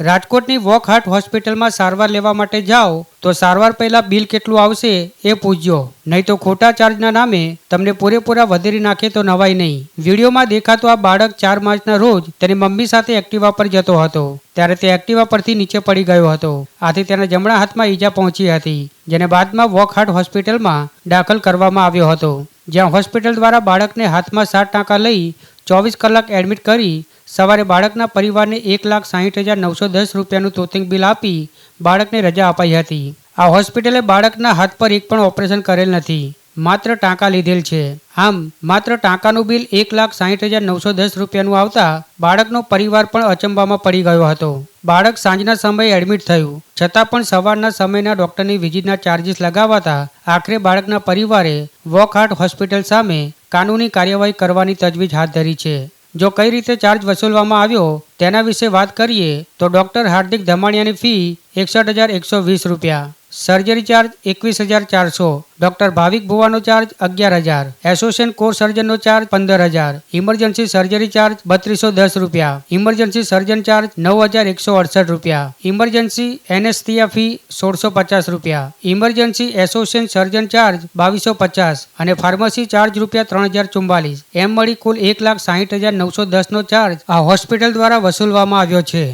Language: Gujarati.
રાજકોટની વોક હાર્ટ હોસ્પિટલમાં સારવાર લેવા માટે જાઓ તો સારવાર પહેલા બિલ કેટલું આવશે એ પૂછજો. નહીં તો ખોટા ચાર્જના નામે તમને પૂરેપૂરા વધેરી નાખે તો નવાય નહીં. વિડીયોમાં દેખાતો આ બાળક ચાર માર્ચના રોજ તેની મમ્મી સાથે એક્ટિવા પર જતો હતો. ત્યારે તે એક્ટિવા પરથી નીચે પડી ગયો હતો. આથી તેના જમણા હાથમાં ઈજા પહોંચી હતી, જેને બાદમાં વોક હાર્ટ હોસ્પિટલમાં દાખલ કરવામાં આવ્યો હતો. જ્યાં હોસ્પિટલ દ્વારા બાળકને હાથમાં સાત ટાંકા લઈ ચોવીસ કલાક એડમિટ કરી સવારે બાળકના પરિવારને એક લાખ સાહીઠ હજાર નવસો દસ રૂપિયાનું તોતિંગ બિલ આપી બાળકને રજા અપાઈ હતી. આ હોસ્પિટલે બાળકના હાથ પર એક પણ ઓપરેશન કરેલ નથી. માત્ર ટાંકા લીધેલ છે. આમ, માત્ર ટાંકાનું બિલ એક લાખ સાહીઠ હજાર નવસો દસ રૂપિયાનું આવતા બાળકનો પરિવાર પણ અચંબામાં પડી ગયો હતો. બાળક સાંજના સમયે એડમિટ થયું. છતાં પણ સવારના સમયના ડોક્ટરની વિઝિટના ચાર્જીસ લગાવાતા આખરે બાળકના પરિવારે વોક હાર્ટ હોસ્પિટલ સામે કાનૂની કાર્યવાહી કરવાની તજવીજ હાથ ધરી છે. જો કઈ રીતે ચાર્જ વસૂલવામાં આવ્યો તેના વિશે વાત કરીએ તો ડોક્ટર હાર્દિક ધમાણિયાની ફી એકસઠ હજાર એકસો વીસ રૂપિયા. સર્જરી ચાર્જ એકવીસ હજાર ચારસો. ડોક્ટર ભાવિક ભુવાનો ચાર્જ અગિયાર હજાર. એસોસિએશન કોર સર્જનનો ચાર્જ પંદર હજાર. ઇમરજન્સી સર્જરી ચાર્જ બત્રીસો દસ રૂપિયા. ઇમરજન્સી સર્જન ચાર્જ નવ હજાર એકસો અડસઠ રૂપિયા. ઇમરજન્સી એનેસ્થિયા ફી સોળસો પચાસ રૂપિયા. ઇમરજન્સી એસોસિએશન સર્જન ચાર્જ બાવીસો પચાસ. અને ફાર્મસી ચાર્જ રૂપિયા ત્રણ હજાર ચુમ્બાલીસ એમ મળી કુલ એક લાખ સાહીઠ હજાર નવસો દસનો ચાર્જ આ હોસ્પિટલ દ્વારા વસૂલવામાં આવ્યો છે.